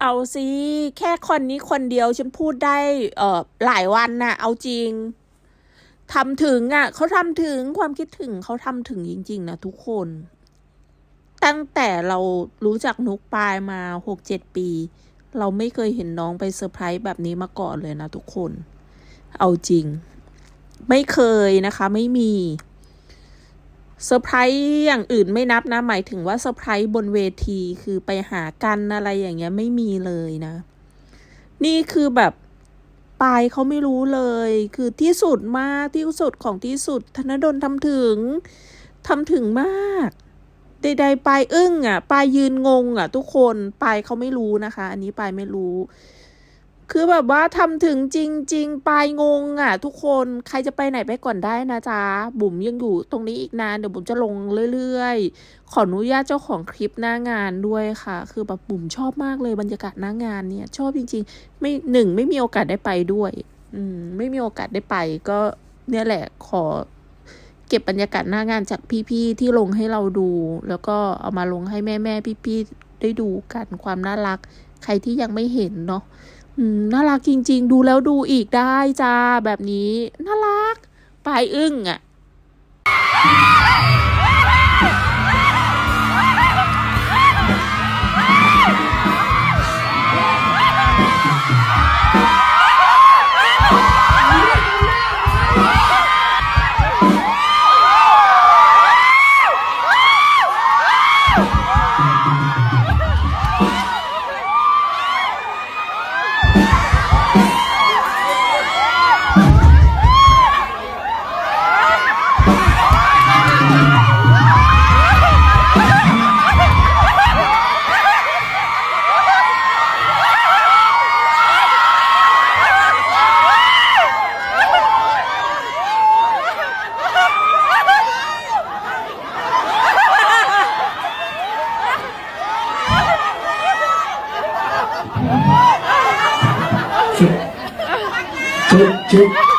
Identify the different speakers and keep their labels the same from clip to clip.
Speaker 1: เอาสิแค่คนนี้คนเดียวฉันพูดได้เอ่อหลายวันน่ะ เอาจริงทำถึงอะเขาทำถึงความคิดถึงเขาทำถึงจริง ๆ นะทุกคน ตั้งแต่เรารู้จักนุกปายมาหกเจ็ดปี เราไม่เคยเห็นน้องไปเซอร์ไพรส์แบบนี้มาก่อนเลยนะทุกคน เอาจริง ไม่เคยนะคะ ไม่มี เซอร์ไพรส์อย่างอื่นไม่นับนะ หมายถึงว่าเซอร์ไพรส์บนเวทีคือไปหากันอะไรอย่างเงี้ยไม่มีเลยนะ นี่คือแบบปายเขาไม่รู้เลย คือที่สุดมากที่สุดของที่สุด ธนดลทำถึงทำถึงมากใดๆปายอึ้งอะปายยืนงงอะ ทุกคนปายเขาไม่รู้นะคะ อันนี้ปายไม่รู้ คือแบบว่าทำถึงจริง ๆปายงงอะ ทุกคนใครจะไปไหนไปก่อนได้นะจ๊ะ บุ๋มยังอยู่ตรงนี้อีกนาน เดี๋ยวบุ๋มจะลงเรื่อยๆ ขออนุญาตเจ้าของคลิปหน้างานด้วยค่ะ คือแบบบุ๋มชอบมากเลยบรรยากาศหน้างานเนี่ย ชอบจริง ๆ ไม่หนึ่งไม่มีโอกาสได้ไปด้วย อืม ไม่มีโอกาสได้ไป ก็เนี่ยแหละขอเก็บบรรยากาศหน้างานจากพี่ๆที่ลงให้เราดู แล้วก็เอามาลงให้แม่ๆพี่ๆได้ดูกันความน่ารัก ใครที่ยังไม่เห็นเนาะ น่ารักจริง ๆ ดูแล้วดูอีกได้จ้าแบบนี้ น่ารัก ปลายอึ้งอะ่ะ
Speaker 2: จุ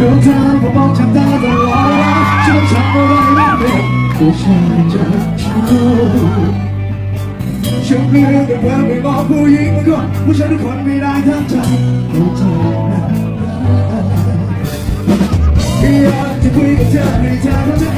Speaker 2: ดวงตาผมมองฉันตาตลอดเวลาฉันทำอะไรไม่เป็นผู้ชายจะชอบฉันไม่รู้แต่เพื่อไม่บอกผู้หญิงทุกคนผู้ชายทุกคนไม่ได้ทั้งใจเข้าใจนะอยากจะคุยกับเธอให้เธอเข้าใจ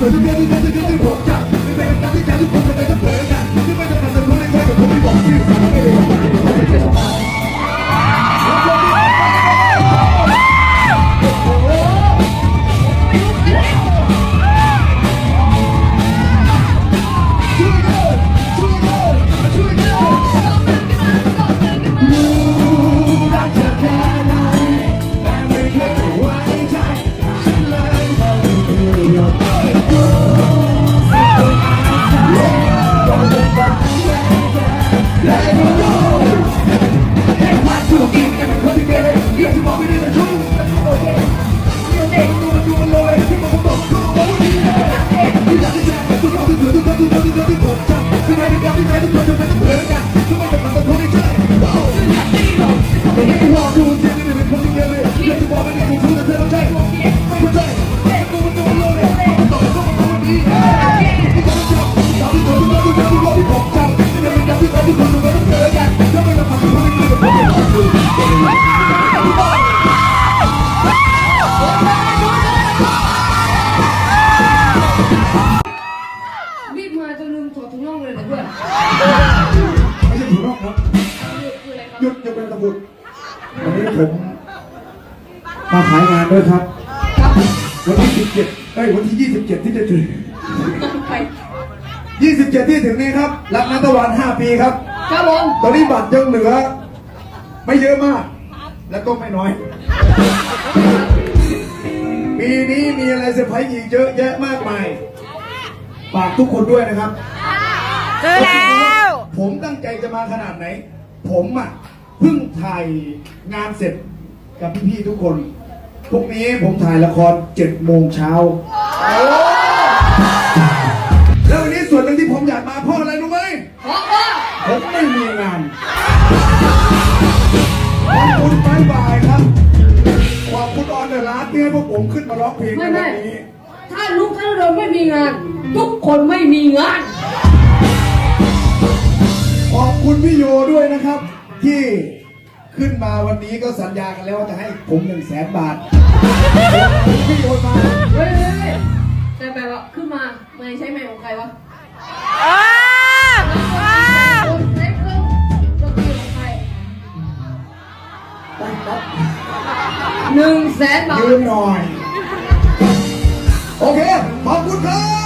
Speaker 2: Baby, baby, baby. Here we go. หยุดจะเป็นตะบุตรวันนี้ผมมาขายงานด้วยครับ
Speaker 3: ครับ
Speaker 2: วันที่17เอ้ยวันที่27ที่จะถึง
Speaker 3: ไป
Speaker 2: 27ที่ถึงนี้ครับ รับนัตะวัน5ปีครับ
Speaker 3: ครับผม
Speaker 2: ตอนนี้บัตรยังเหลือ ไม่เยอะมาก แล้วก็ไม่น้อย ปีนี้มีอะไรเซอร์ไพรส์อีกเยอะแยะมากมายฝากทุกคนด้วยนะครับ
Speaker 1: เจอแล้ว
Speaker 2: ผมตั้งใจจะมาขนาดไหน ผมอะ เพิ่งถ่ายงานเสร็จกับพี่ๆทุกคนพรุ่งนี้ผมถ่ายละครเจ็ดโมงเช้าแล้ววันนี้ส่วนหนึ่งที่ผมอยากมาเพราะอะไรรู้ไหม
Speaker 3: ขอพ่อ
Speaker 2: ผมไม่มีงานขอบคุณบายบายครับขอบคุณออนเดอะร้านที่ให้พวกผมขึ้นมาร้องเพลงใน
Speaker 3: ไม่
Speaker 2: วั
Speaker 3: ไม่
Speaker 2: นนี้
Speaker 3: ถ้าลูกถ้าเราไม่มีงาน ทุกคนไม่มีงาน
Speaker 2: ขอบคุณพี่โยด้วยนะครับ ที่ขึ้นมาวันนี้ก็สัญญากันแล้วว่าจะให้ผมหนึ่งแสนบาทพี่โยนมา
Speaker 3: เฮ้ยแต่แบบว่าขึ้นมาไม่ใช้ไม้ของใครวะหนึ่งแสนบาท
Speaker 2: ยืนหน่อย โอเค ขอบคุณครับ